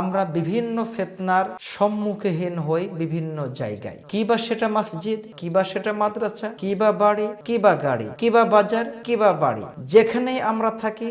আমরা বিভিন্ন ফেতনার সম্মুখীন হই বিভিন্ন জায়গায়। কিবা সেটা মসজিদ, কিবা সেটা মাদ্রাসা, কিবা বাড়ি, কিবা গাড়ি, কিবা বাজার, কিবা বাড়ি। যেখানেই আমরা থাকি,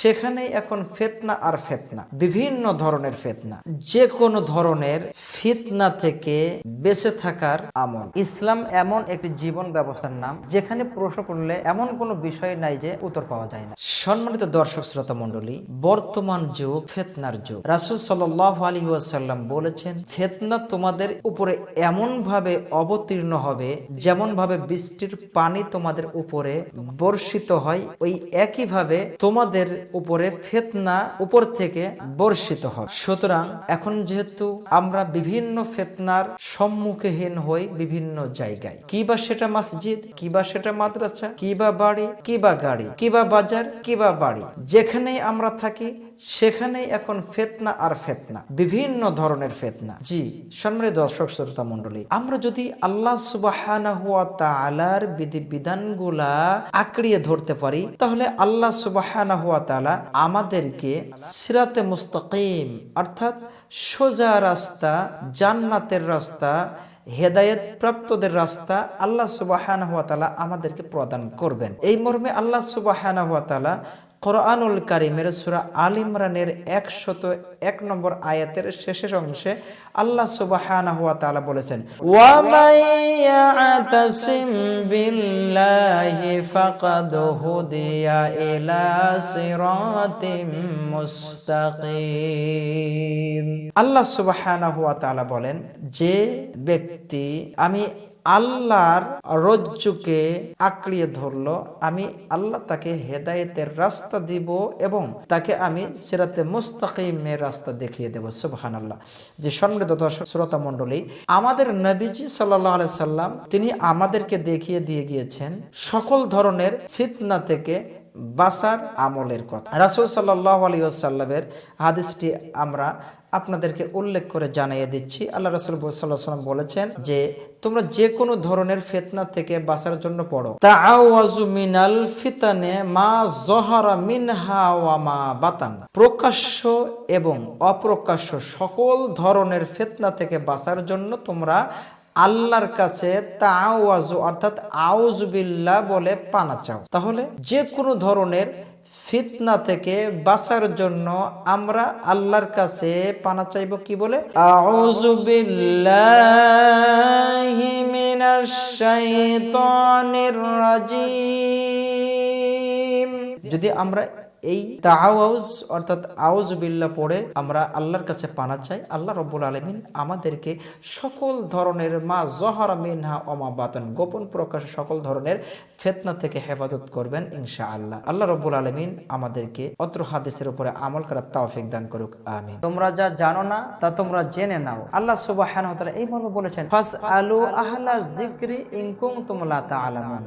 সেখানেই এখন ফেতনা আর ফেতনা, বিভিন্ন ধরনের ফেতনা। যে কোনো ধরনের ফিতনা থেকে বেঁচে থাকার আমল। ইসলাম এমন একটি জীবন ব্যবস্থার নাম, যেখানে প্রশ্ন করলে এমন কোনো বিষয় নাই যে উত্তর পাওয়া যায় না। সম্মানিত দর্শক শ্রোতা মণ্ডলী, বর্তমান যুগ, ফেতনার যুগ। রাসুল সাল্লাহ আলী ওয়াসাল্লাম বলেছেন, ফেতনা তোমাদের উপরে এমন ভাবে অবতীর্ণ হবে যেমন ভাবে বৃষ্টির পানি তোমাদের উপরে বর্ষিত হয়, ওই একই ভাবে তোমাদের উপরে ফেতনা উপর থেকে বর্ষিত হয় সুতরাং, এখন যেহেতু আমরা বিভিন্ন ফেতনার সম্মুখীন হই বিভিন্ন জায়গায়, কিবা সেটা মসজিদ, কিবা সেটা মাদ্রাসা, কিবা বাড়ি, কিবা গাড়ি, কিবা বাজার কিবা বাড়ি, যেখানেই আমরা থাকি, সেখানেই এখন ফেতনা আর ফেতনা, বিভিন্ন ধরনের ফেতনা। জি, সম্মানিত দর্শক, শ্রোতা মন্ডলী আমরা যদি আল্লাহ সুবাহানা হুয়া তাআলার বিধি বিধানগুলা আঁকড়িয়ে ধরতে পারি, তাহলে আল্লাহ তাআলা আমাদেরকে সিরাতে মুস্তাকিম, অর্থাৎ সোজা রাস্তা, জান্নাতের রাস্তা হেদায়েত প্রাপ্তদের রাস্তা আল্লাহ সুবাহান হাত আমাদেরকে প্রদান করবেন। এই মর্মে আল্লাহ সুবাহান হাতালা কোরআনুল কারিমের সুরা আল ইমরানের একশত এক নম্বর আয়াতের শেষের অংশে আল্লাহ সুবাহান হুয়া বলেছেন ইয়াতাসিম বিল্লাহি ফাকাদ হুদিয়া ইলা সিরাতিম মুস্তাকিম আল্লাহ সুবহানাহু ওয়া তাআলা বলেন, যে ব্যক্তি আমি আল্লাহর রজ্জুকে আঁকড়িয়ে ধরলো। আমি আল্লাহ তাকে হেদায়েতের রাস্তা দিব এবং তাকে আমি সেরাতে মুস্তাকিমের রাস্তা দেখিয়ে দেবো। সুবহান আল্লাহ যে সম্মিলিত শ্রোতা মণ্ডলী, আমাদের নবীজি সাল্লাহ সাল্লাম তিনি আমাদেরকে দেখিয়ে দিয়ে গিয়েছেন সকল ধরনের ফিতনা থেকে বাসার আমলের কথা। রাসুল সাল্লাহ আলী আসাল্লামের হাদিসটি আমরা আপনাদেরকে উল্লেখ করে জানিয়ে দিচ্ছি। আল্লাহ রসুল সাল্লাহ সাল্লাম বলেছেন যে, তোমরা যে কোনো ধরনের ফেতনা থেকে বাঁচার জন্য পড়ো। তাআওয়াজু মিনাল ফিতানে মা জহারা মিনহা বাতান। প্রকাশ্য এবং অপ্রকাশ্য সকল ধরনের ফেতনা থেকে বাঁচার জন্য তোমরা আল্লাহর কাছে তাওয়াজু, অর্থাৎ আউজবিল্লাহ বলে পানা চাও। তাহলে যে কোনো ধরনের ফিতনা থেকে বাঁচার জন্য আমরা আল্লাহর কাছে পানা চাইব কি বলে? আউযু বিল্লাহি মিনাশ শাইতানির রাজিম। যদি আমরা এই তাআউজ অর্থাৎ আউজ বিল্লাহ পড়ে, আমরা আল্লাহর কাছে পানা চাই। আল্লাহ রব্বুল আলমিন আমাদেরকে সকল ধরনের মা জহরা মিনহা অমা বাতন, গোপন প্রকাশ সকল ধরনের ফেতনা থেকে হেফাজত করবেন ইনশা আল্লাহ আল্লাহ রব্বুল আলমিন আমাদেরকে অত্র হাদিসের উপরে আমল করার তাওফিক দান করুক, আমিন। তোমরা যা জানো না, তা তোমরা জেনে নাও। আল্লাহ সুবাহ এই মর্মে বলেছেন ফাস আলু আহলা জিক্রি ইনকুম তুমলা তা আলামান